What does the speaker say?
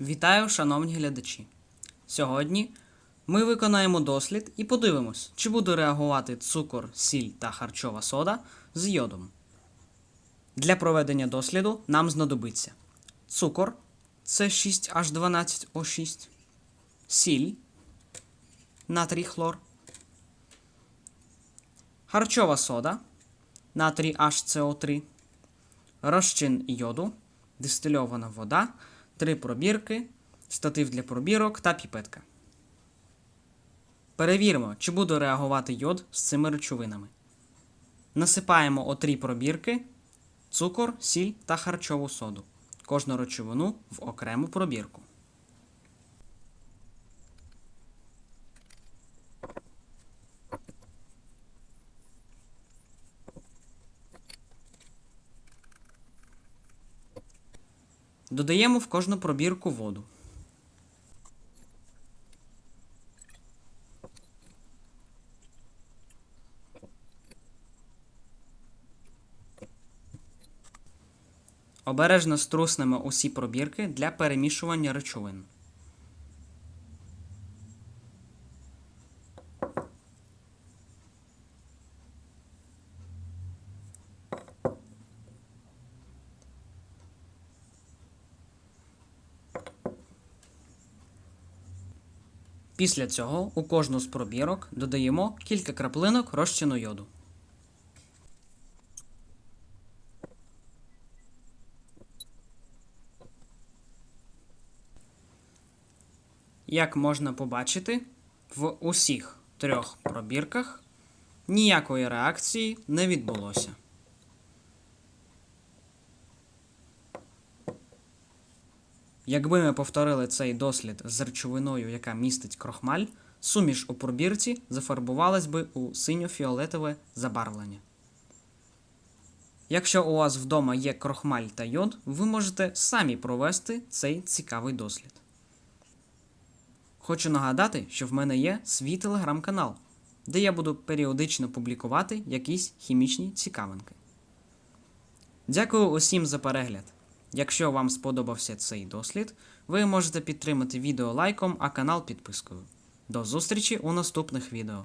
Вітаю, шановні глядачі! Сьогодні ми виконаємо дослід і подивимось, чи буде реагувати цукор, сіль та харчова сода з йодом. Для проведення досліду нам знадобиться цукор це 6H12O6, сіль натрій хлор, харчова сода натрій HCO3, розчин йоду, дистильована вода, три пробірки, статив для пробірок та піпетка. Перевіримо, чи буде реагувати йод з цими речовинами. Насипаємо о три пробірки, цукор, сіль та харчову соду. Кожну речовину в окрему пробірку. Додаємо в кожну пробірку воду. Обережно струснемо усі пробірки для перемішування речовин. Після цього у кожну з пробірок додаємо кілька краплинок розчину йоду. Як можна побачити, в усіх трьох пробірках ніякої реакції не відбулося. Якби ми повторили цей дослід з речовиною, яка містить крохмаль, суміш у пробірці зафарбувалась би у синьо-фіолетове забарвлення. Якщо у вас вдома є крохмаль та йод, ви можете самі провести цей цікавий дослід. Хочу нагадати, що в мене є свій телеграм-канал, де я буду періодично публікувати якісь хімічні цікавинки. Дякую усім за перегляд. Якщо вам сподобався цей дослід, ви можете підтримати відео лайком, а канал підпискою. До зустрічі у наступних відео.